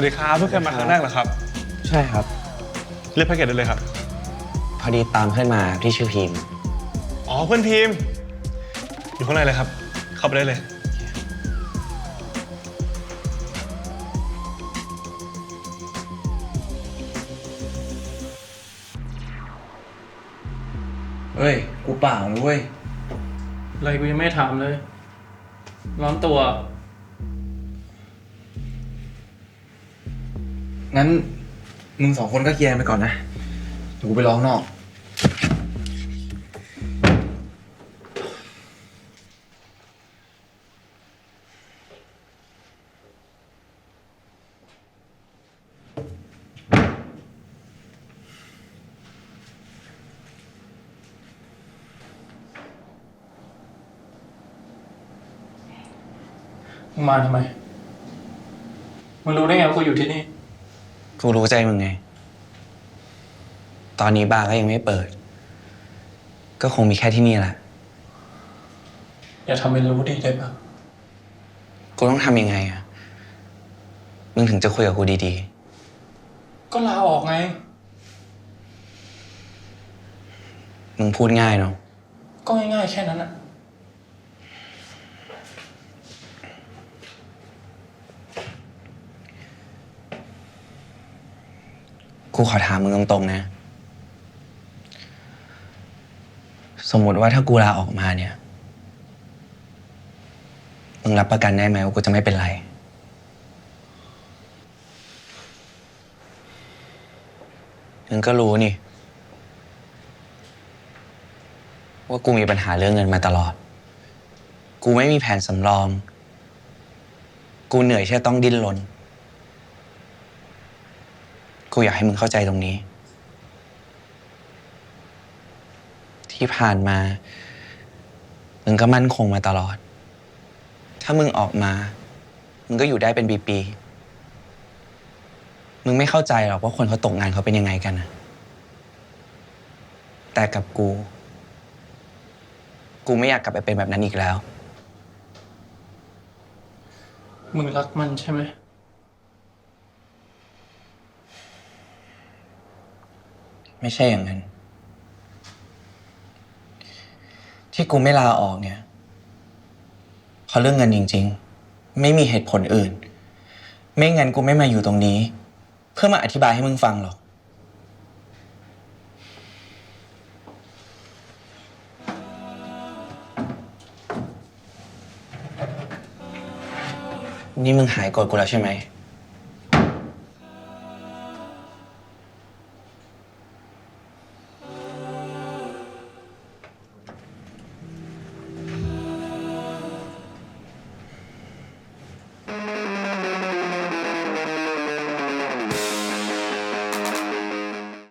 วัสดีครับเพิ่งเคยมาครั้งแรกเหรอครับ ใช่ครับเลือกแพ็กเกจได้เลยครับ พอดีตามเพื่อนมาที่ชื่อพิมพ์อ๋อเพื่อนพิมพ์อยู่ข้างในเลยครับ เข้าไปได้เลย เฮ้ย กูเปล่านะเว้ย อะไรกูยังไม่ถามเลย ร้อนตัว งั้นมึงสองคนก็เคลียร์กันไปก่อนนะเดี๋ยวกูไปร้องนอก มึงมาทำไม มึงรู้ได้ไงว่ากูอยู่ที่นี่ กูรู้ใจมึงไง ตอนนี้บาร์ก็ยังไม่เปิด ก็คงมีแค่ที่นี่แหละ อย่าทำเป็นรู้ดีได้ปะกูต้องทำยังไงอะมึงถึงจะคุยกับกูดีก็ลาออกไง ๆ มึงพูดง่ายเนาะก็ง่ายๆแค่นั้นอะ กูขอถามมึงตรงๆนะ สมมติว่าถ้ากูลาออกมาเนี่ย มึงรับประกันได้ไหมว่ากูจะไม่เป็นไร มึงก็รู้นี่ ว่ากูมีปัญหาเรื่องเงินมาตลอด กูไม่มีแผนสำรอง กูเหนื่อยที่ต้องดิ้นรน กูอยากให้มึงเข้าใจตรงนี้ ที่ผ่านมา มึงก็มั่นคงมาตลอด ถ้ามึงออกมา มึงก็อยู่ได้เป็นปีๆมึงไม่เข้าใจหรอกว่าคนเขาตกงานเขาเป็นยังไงกันนะแต่กับกู กูไม่อยากกลับไปเป็นแบบนั้นอีกแล้ว มึงรักมันใช่ไหม ไม่ใช่อย่างนั้น ที่กูไม่ลาออกเนี่ยเพราะเรื่องเงินจริง ๆ ไม่มีเหตุผลอื่น ไม่งั้นกูไม่มาอยู่ตรงนี้ เพื่อมาอธิบายให้มึงฟังหรอก นี่มึงหายโกรธกูแล้วใช่ไหม Música